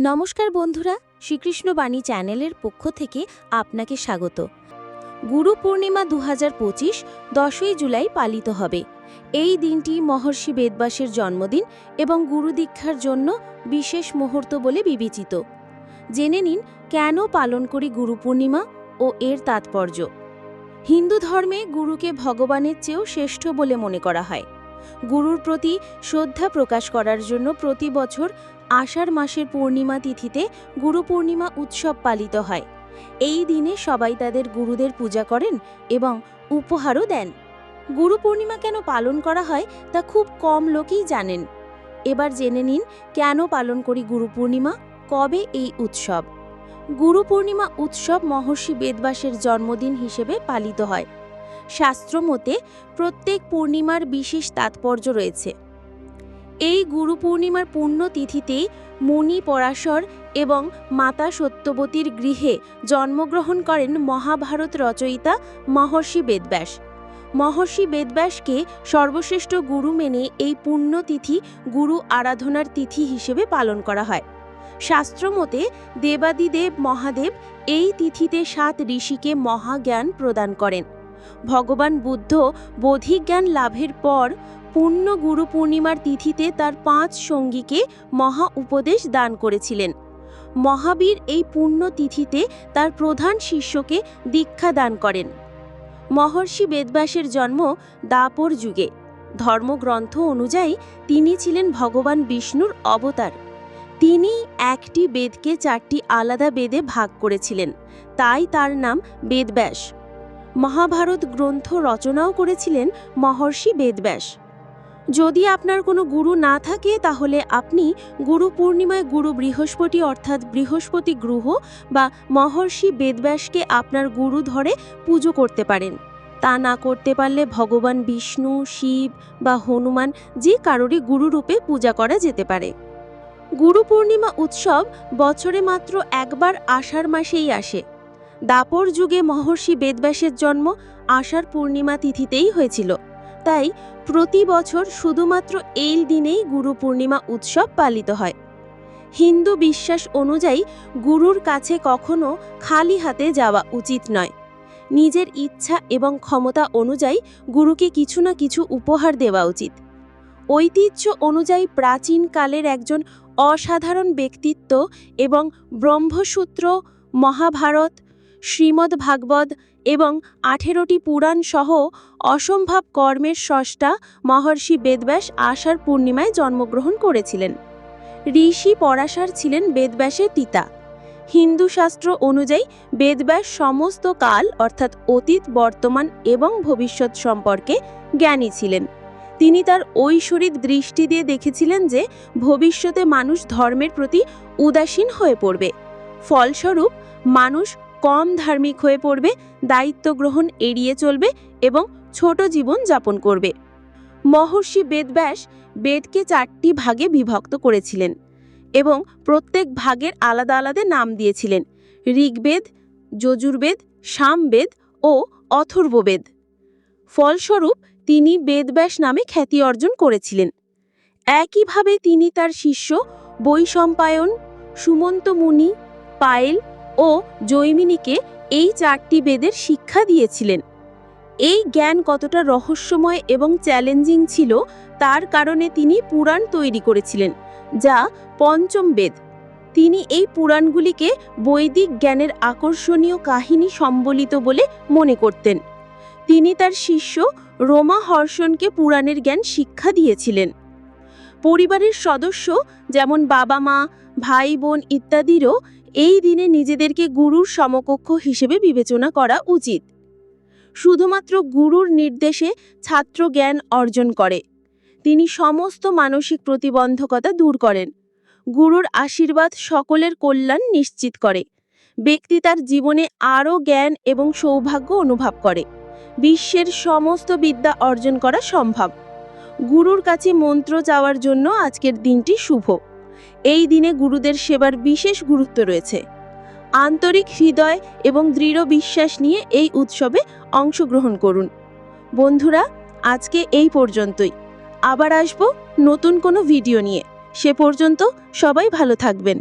নমস্কার বন্ধুরা, শ্রীকৃষ্ণ বাণী চ্যানেলের পক্ষ থেকে আপনাকে স্বাগত। গুরু পূর্ণিমা দু হাজার পঁচিশ, দশই জুলাই পালিত হবে। এই দিনটি মহর্ষি বেদবাসের জন্মদিন এবং গুরু দীক্ষার জন্য বিশেষ মুহূর্ত বলে বিবেচিত। জেনে নিন, কেন পালন করি গুরু পূর্ণিমা ও এর তাৎপর্য। হিন্দু ধর্মে গুরুকে ভগবানের চেয়েও শ্রেষ্ঠ বলে মনে করা হয়। গুরুর প্রতি শ্রদ্ধা প্রকাশ করার জন্য প্রতি বছর আষাঢ় মাসের পূর্ণিমা তিথিতে গুরু পূর্ণিমা উৎসব পালিত হয়। এই দিনে সবাই তাদের গুরুদের পূজা করেন এবং উপহারও দেন। গুরু পূর্ণিমা কেন পালন করা হয় তা খুব কম লোকেই জানেন। এবার জেনে নিন কেন পালন করি গুরু পূর্ণিমা? কবে এই উৎসব? গুরু পূর্ণিমা উৎসব মহর্ষি বেদবাসের জন্মদিন হিসেবে পালিত হয়। শাস্ত্রমতে প্রত্যেক পূর্ণিমার বিশেষ তাৎপর্য রয়েছে। এই গুরু পূর্ণিমার পুণ্য তিথিতেই মুনি পরাশর এবং মাতা সত্যবতীর গৃহে জন্মগ্রহণ করেন মহাভারত রচয়িতা মহর্ষি বেদব্যাস। মহর্ষি বেদব্যাসকে সর্বশ্রেষ্ঠ গুরু মেনে এই পুণ্যতিথি গুরু আরাধনার তিথি হিসেবে পালন করা হয়। শাস্ত্রমতে দেবাদিদেব মহাদেব এই তিথিতে সাত ঋষিকে মহাজ্ঞান প্রদান করেন। ভগবান বুদ্ধ বোধিজ্ঞান লাভের পর পূর্ণ গুরু পূর্ণিমার তিথিতে তার পাঁচ সঙ্গীকে মহা উপদেশ দান করেছিলেন। মহাবীর এই পুণ্য তিথিতে তার প্রধান শিষ্যকে দীক্ষা দান করেন। মহর্ষি বেদব্যাসের জন্ম দাপর যুগে। ধর্মগ্রন্থ অনুযায়ী তিনি ছিলেন ভগবান বিষ্ণুর অবতার। তিনি একটি বেদকে চারটি আলাদা বেদে ভাগ করেছিলেন। তাই তার নাম বেদব্যাস। মহাভারত গ্রন্থ রচনাও করেছিলেন মহর্ষি বেদব্যাস। যদি আপনার কোনো গুরু না থাকে, তাহলে আপনি গুরু পূর্ণিমায় গুরু বৃহস্পতি অর্থাৎ বৃহস্পতি গ্রহ বা মহর্ষি বেদব্যাসকে আপনার গুরু ধরে পুজো করতে পারেন। তা না করতে পারলে ভগবান বিষ্ণু, শিব বা হনুমান যে কারোরই গুরুরূপে পূজা করা যেতে পারে। গুরু পূর্ণিমা উৎসব বছরে মাত্র একবার আষাঢ় মাসেই আসে। দাপর যুগে মহর্ষি বেদব্যাসের জন্ম আষাঢ় পূর্ণিমা তিথিতেই হয়েছিল। তাই প্রতি বছর শুধুমাত্র এই দিনেই গুরু পূর্ণিমা উৎসব পালিত হয়। হিন্দু বিশ্বাস অনুযায়ী গুরুর কাছে কখনো খালি হাতে যাওয়া উচিত নয়। নিজের ইচ্ছা এবং ক্ষমতা অনুযায়ী গুরুকে কিছু না কিছু উপহার দেওয়া উচিত। ঐতিহ্য অনুযায়ী প্রাচীনকালের একজন অসাধারণ ব্যক্তিত্ব এবং ব্রহ্মসূত্র, মহাভারত শ্রীমদ্ ভাগবত এবং আঠেরোটি পুরাণ সহ অসম্ভব কর্মের স্রষ্টা মহর্ষি বেদব্যাস আষাঢ় পূর্ণিমায় জন্মগ্রহণ করেছিলেন। ঋষি পরাশর ছিলেন বেদব্যাসের পিতা। হিন্দু শাস্ত্র অনুযায়ী বেদব্যাস সমস্ত কাল, অর্থাৎ অতীত, বর্তমান এবং ভবিষ্যৎ সম্পর্কে জ্ঞানী ছিলেন। তিনি তার ঐশ্বরিক দৃষ্টি দিয়ে দেখেছিলেন যে ভবিষ্যতে মানুষ ধর্মের প্রতি উদাসীন হয়ে পড়বে। ফলস্বরূপ মানুষ কম ধার্মিক হয়ে পড়বে, দায়িত্ব গ্রহণ এড়িয়ে চলবে এবং ছোট জীবন যাপন করবে। মহর্ষি বেদব্যাস বেদকে চারটি ভাগে বিভক্ত করেছিলেন এবং প্রত্যেক ভাগের আলাদা আলাদা নাম দিয়েছিলেন, ঋগ্বেদ, যজুর্বেদ, সামবেদ ও অথর্ববেদ। ফলস্বরূপ, তিনি বেদব্যাস নামে খ্যাতি অর্জন করেছিলেন। একইভাবে তিনি তার শিষ্য বৈশম্পায়ন, সুমন্ত মুনি, পায়েল ও জৈমিনীকে এই চারটি বেদের শিক্ষা দিয়েছিলেন। এই জ্ঞান কতটা রহস্যময় এবং চ্যালেঞ্জিং ছিল তার কারণে তিনি পুরাণ তৈরি করেছিলেন, যা পঞ্চম বেদ। তিনি এই পুরাণগুলিকে বৈদিক জ্ঞানের আকর্ষণীয় কাহিনী সম্বলিত বলে মনে করতেন। তিনি তার শিষ্য রোমা হর্ষণকে পুরাণের জ্ঞান শিক্ষা দিয়েছিলেন। পরিবারের সদস্য, যেমন বাবা মা, ভাই বোন ইত্যাদিরও এই দিনে নিজেদেরকে গুরুর সমকক্ষ হিসেবে বিবেচনা করা উচিত। শুধুমাত্র গুরুর নির্দেশে ছাত্র জ্ঞান অর্জন করে। তিনি সমস্ত মানসিক প্রতিবন্ধকতা দূর করেন। গুরুর আশীর্বাদ সকলের কল্যাণ নিশ্চিত করে। ব্যক্তি তার জীবনে আরও জ্ঞান এবং সৌভাগ্য অনুভব করে। বিশ্বের সমস্ত বিদ্যা অর্জন করা সম্ভব। গুরুর কাছে মন্ত্র চাওয়ার জন্য আজকের দিনটি শুভ। এই দিনে গুরুদের সেবার বিশেষ গুরুত্ব রয়েছে। আন্তরিক হৃদয় এবং দৃঢ় বিশ্বাস নিয়ে এই উৎসবে অংশগ্রহণ করুন। বন্ধুরা, আজকে এই পর্যন্তই। আবার আসব নতুন কোনো ভিডিও নিয়ে। সে পর্যন্ত সবাই ভালো থাকবেন।